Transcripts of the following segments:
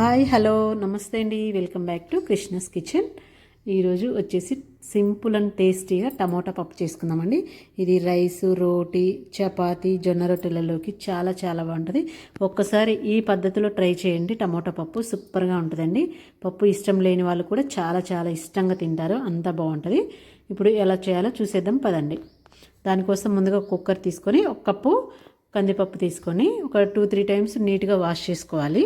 Hi hello నమస్తే అండి. Welcome back to Krishna's kitchen. ఈరోజు వచ్చేసి సింపుల్ అండ్ టేస్టీగా టమోటా పప్పు చేసుకుందామండి. ఇది రైస్ రోటీ చపాతీ జొన్న రొట్టెలలోకి చాలా చాలా బాగుంటుంది. ఒక్కసారి ఈ పద్ధతిలో ట్రై చేయండి. టమోటా పప్పు సూపర్గా ఉంటుందండి. పప్పు ఇష్టం లేని వాళ్ళు కూడా చాలా చాలా ఇష్టంగా తింటారు. అంత బాగుంటుంది. ఇప్పుడు ఎలా చేయాలో చూసేద్దాం పదండి. దానికోసం ముందుగా కుక్కర్ తీసుకొని ఒక కప్పు కందిపప్పు తీసుకొని ఒక టూ త్రీ టైమ్స్ నీట్గా వాష్ చేసుకోవాలి.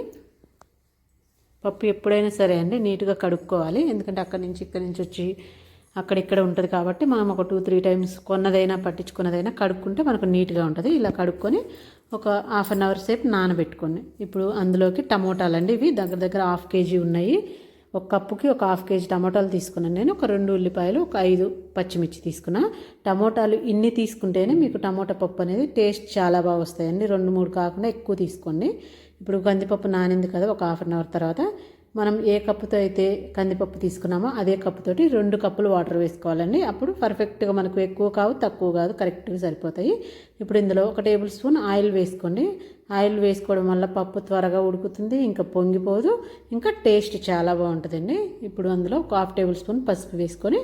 పప్పు ఎప్పుడైనా సరే అండి నీట్గా కడుక్కోవాలి. ఎందుకంటే అక్కడి నుంచి ఇక్కడి నుంచి వచ్చి అక్కడిక్కడ ఉంటుంది కాబట్టి మనం ఒక టూ త్రీ టైమ్స్ కొన్నదైనా పట్టించుకున్నదైనా కడుక్కుంటే మనకు నీట్గా ఉంటుంది. ఇలా కడుక్కొని ఒక హాఫ్ అన్ అవర్ సేపు నానబెట్టుకోండి. ఇప్పుడు అందులోకి టమోటాలు అండి ఇవి. దగ్గర దగ్గర హాఫ్ కేజీ ఉన్నాయి. ఒక కప్పుకి ఒక హాఫ్ కేజీ టమోటాలు తీసుకున్నాను. నేను ఒక రెండు ఉల్లిపాయలు ఒక ఐదు పచ్చిమిర్చి తీసుకున్నా. టమోటాలు ఇన్ని తీసుకుంటేనే మీకు టమోటా పప్పు అనేది టేస్ట్ చాలా బాగా వస్తాయండి. రెండు మూడు కాకుండా ఎక్కువ తీసుకోండి. ఇప్పుడు కందిపప్పు నానింది కదా ఒక హాఫ్ అన్ అవర్ తర్వాత. మనం ఏ కప్పుతో అయితే కందిపప్పు తీసుకున్నామో అదే కప్పుతోటి రెండు కప్పులు వాటర్ వేసుకోవాలండి. అప్పుడు పర్ఫెక్ట్గా మనకు ఎక్కువ కావు తక్కువ కాదు కరెక్ట్గా సరిపోతాయి. ఇప్పుడు ఇందులో ఒక టేబుల్ స్పూన్ ఆయిల్ వేసుకోండి. ఆయిల్ వేసుకోవడం వల్ల పప్పు త్వరగా ఉడుకుతుంది ఇంకా పొంగిపోదు ఇంకా టేస్ట్ చాలా బాగుంటుందండి. ఇప్పుడు అందులో ఒక హాఫ్ టేబుల్ స్పూన్ పసుపు వేసుకొని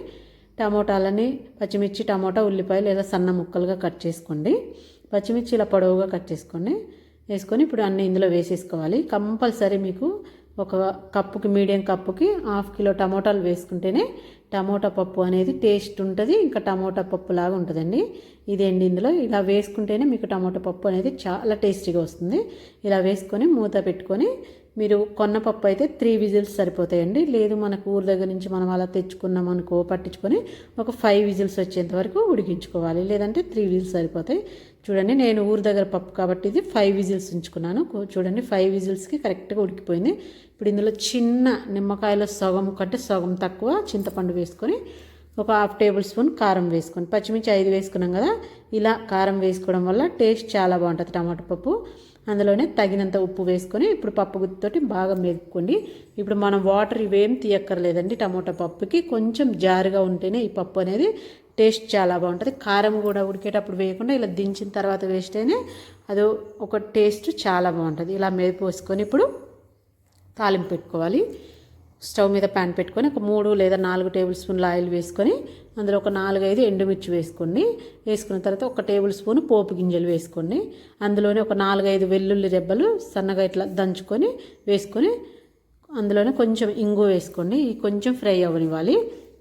టమోటాలని పచ్చిమిర్చి టమోటా ఉల్లిపాయలు లేదా సన్న ముక్కలుగా కట్ చేసుకోండి. పచ్చిమిర్చి ఇలా పొడవుగా కట్ చేసుకోండి వేసుకొని ఇప్పుడు అన్నీ ఇందులో వేసేసుకోవాలి. కంపల్సరీ మీకు ఒక కప్పుకి మీడియం కప్పుకి హాఫ్ కిలో టమోటాలు వేసుకుంటేనే టమోటా పప్పు అనేది టేస్ట్ ఉంటుంది ఇంకా టమోటా పప్పు లాగా ఉంటుందండి. ఇదేంటి ఇందులో. ఇలా వేసుకుంటేనే మీకు టమోటా పప్పు అనేది చాలా టేస్టీగా వస్తుంది. ఇలా వేసుకొని మూత పెట్టుకొని మీరు కొన్న పప్పు అయితే త్రీ విజిల్స్ సరిపోతాయండి. లేదు మనకు ఊరి దగ్గర నుంచి మనం అలా తెచ్చుకున్నాం అనుకో పట్టించుకొని ఒక ఫైవ్ విజిల్స్ వచ్చేంత వరకు ఉడికించుకోవాలి. లేదంటే త్రీ విజిల్స్ సరిపోతాయి. చూడండి నేను ఊరి దగ్గర పప్పు కాబట్టి ఇది ఫైవ్ విజిల్స్ ఉంచుకున్నాను. చూడండి ఫైవ్ విజిల్స్కి కరెక్ట్గా ఉడికిపోయింది. ఇప్పుడు ఇందులో చిన్న నిమ్మకాయలో సగం కంటే సగం తక్కువ చింతపండు వేసుకొని ఒక హాఫ్ టేబుల్ స్పూన్ కారం వేసుకొని పచ్చిమిర్చి ఐదు వేసుకున్నాం కదా ఇలా కారం వేసుకోవడం వల్ల టేస్ట్ చాలా బాగుంటుంది టమాటో పప్పు. అందులోనే తగినంత ఉప్పు వేసుకొని ఇప్పుడు పప్పు గుత్తితోటి బాగా మెదుపుకోండి. ఇప్పుడు మనం వాటర్ ఇవేం తీయక్కర్లేదండి టమాటా పప్పుకి కొంచెం జారుగా ఉంటేనే ఈ పప్పు అనేది టేస్ట్ చాలా బాగుంటుంది. కారం కూడా ఉడికేటప్పుడు వేయకుండా ఇలా దించిన తర్వాత వేస్తేనే అది ఒక టేస్ట్ చాలా బాగుంటుంది. ఇలా మెదిపోసుకొని ఇప్పుడు తాలింపు పెట్టుకోవాలి. స్టవ్ మీద ప్యాన్ పెట్టుకొని ఒక మూడు లేదా నాలుగు టేబుల్ స్పూన్ల ఆయిల్ వేసుకొని అందులో ఒక నాలుగైదు ఎండుమిర్చి వేసుకోండి. వేసుకున్న తర్వాత ఒక టేబుల్ స్పూన్ పోపు గింజలు వేసుకోండి. అందులోనే ఒక నాలుగైదు వెల్లుల్లి రెబ్బలు సన్నగా ఇట్లా దంచుకొని వేసుకొని అందులోనే కొంచెం ఇంగు వేసుకోండి. కొంచెం ఫ్రై అవ్వనివ్వాలి.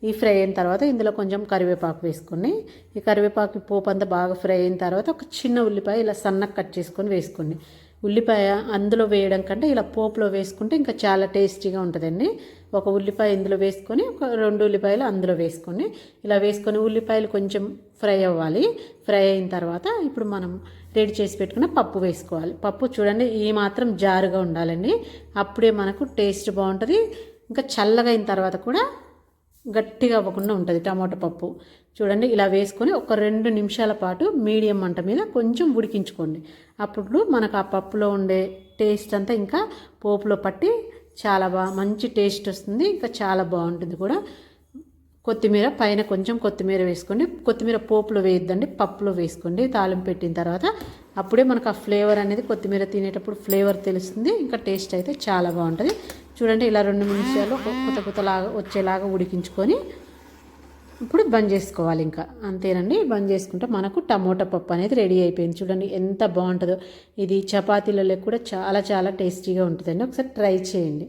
ఈ ఫ్రై అయిన తర్వాత ఇందులో కొంచెం కరివేపాకు వేసుకోండి. ఈ కరివేపాకు పోపు అంతా బాగా ఫ్రై అయిన తర్వాత ఒక చిన్న ఉల్లిపాయ ఇలా సన్నగా కట్ చేసుకొని వేసుకోండి. ఉల్లిపాయ అందులో వేయడం కంటే ఇలా పోపులో వేసుకుంటే ఇంకా చాలా టేస్టీగా ఉంటుందండి. ఒక ఉల్లిపాయ ఇందులో వేసుకొని ఒక రెండు ఉల్లిపాయలు అందులో వేసుకొని ఇలా వేసుకొని ఉల్లిపాయలు కొంచెం ఫ్రై అవ్వాలి. ఫ్రై అయిన తర్వాత ఇప్పుడు మనం రెడీ చేసి పెట్టుకున్న పప్పు వేసుకోవాలి. పప్పు చూడండి ఈ మాత్రం జారుగా ఉండాలండి. అప్పుడే మనకు టేస్ట్ బాగుంటుంది. ఇంకా చల్లగా అయిన తర్వాత కూడా గట్టిగా అవ్వకుండా ఉంటుంది టమాటో పప్పు. చూడండి ఇలా వేసుకొని ఒక రెండు నిమిషాల పాటు మీడియం మంట మీద కొంచెం ఉడికించుకోండి. అప్పుడు మనకు ఆ పప్పులో ఉండే టేస్ట్ అంతా ఇంకా పోపులో పట్టి చాలా బాగా మంచి టేస్ట్ వస్తుంది. ఇంకా చాలా బాగుంటుంది కూడా. కొత్తిమీర పైన కొంచెం కొత్తిమీర వేసుకోండి. కొత్తిమీర పోపులో వేయద్దండి పప్పులో వేసుకోండి. తాలింపు పెట్టిన తర్వాత అప్పుడే మనకు ఆ ఫ్లేవర్ అనేది కొత్తిమీర తినేటప్పుడు ఫ్లేవర్ తెలుస్తుంది. ఇంకా టేస్ట్ అయితే చాలా బాగుంటుంది. చూడండి ఇలా రెండు నిమిషాలు కొత్త కొత్తలాగా వచ్చేలాగా ఉడికించుకొని ఇప్పుడు బంద్ చేసుకోవాలి ఇంకా. అంతేనండి బంద్ చేసుకుంటే మనకు టమోటా పప్పు అనేది రెడీ అయిపోయింది. చూడండి ఎంత బాగుంటుందో. ఇది చపాతీలలో కూడా చాలా చాలా టేస్టీగా ఉంటుందండి. ఒకసారి ట్రై చేయండి.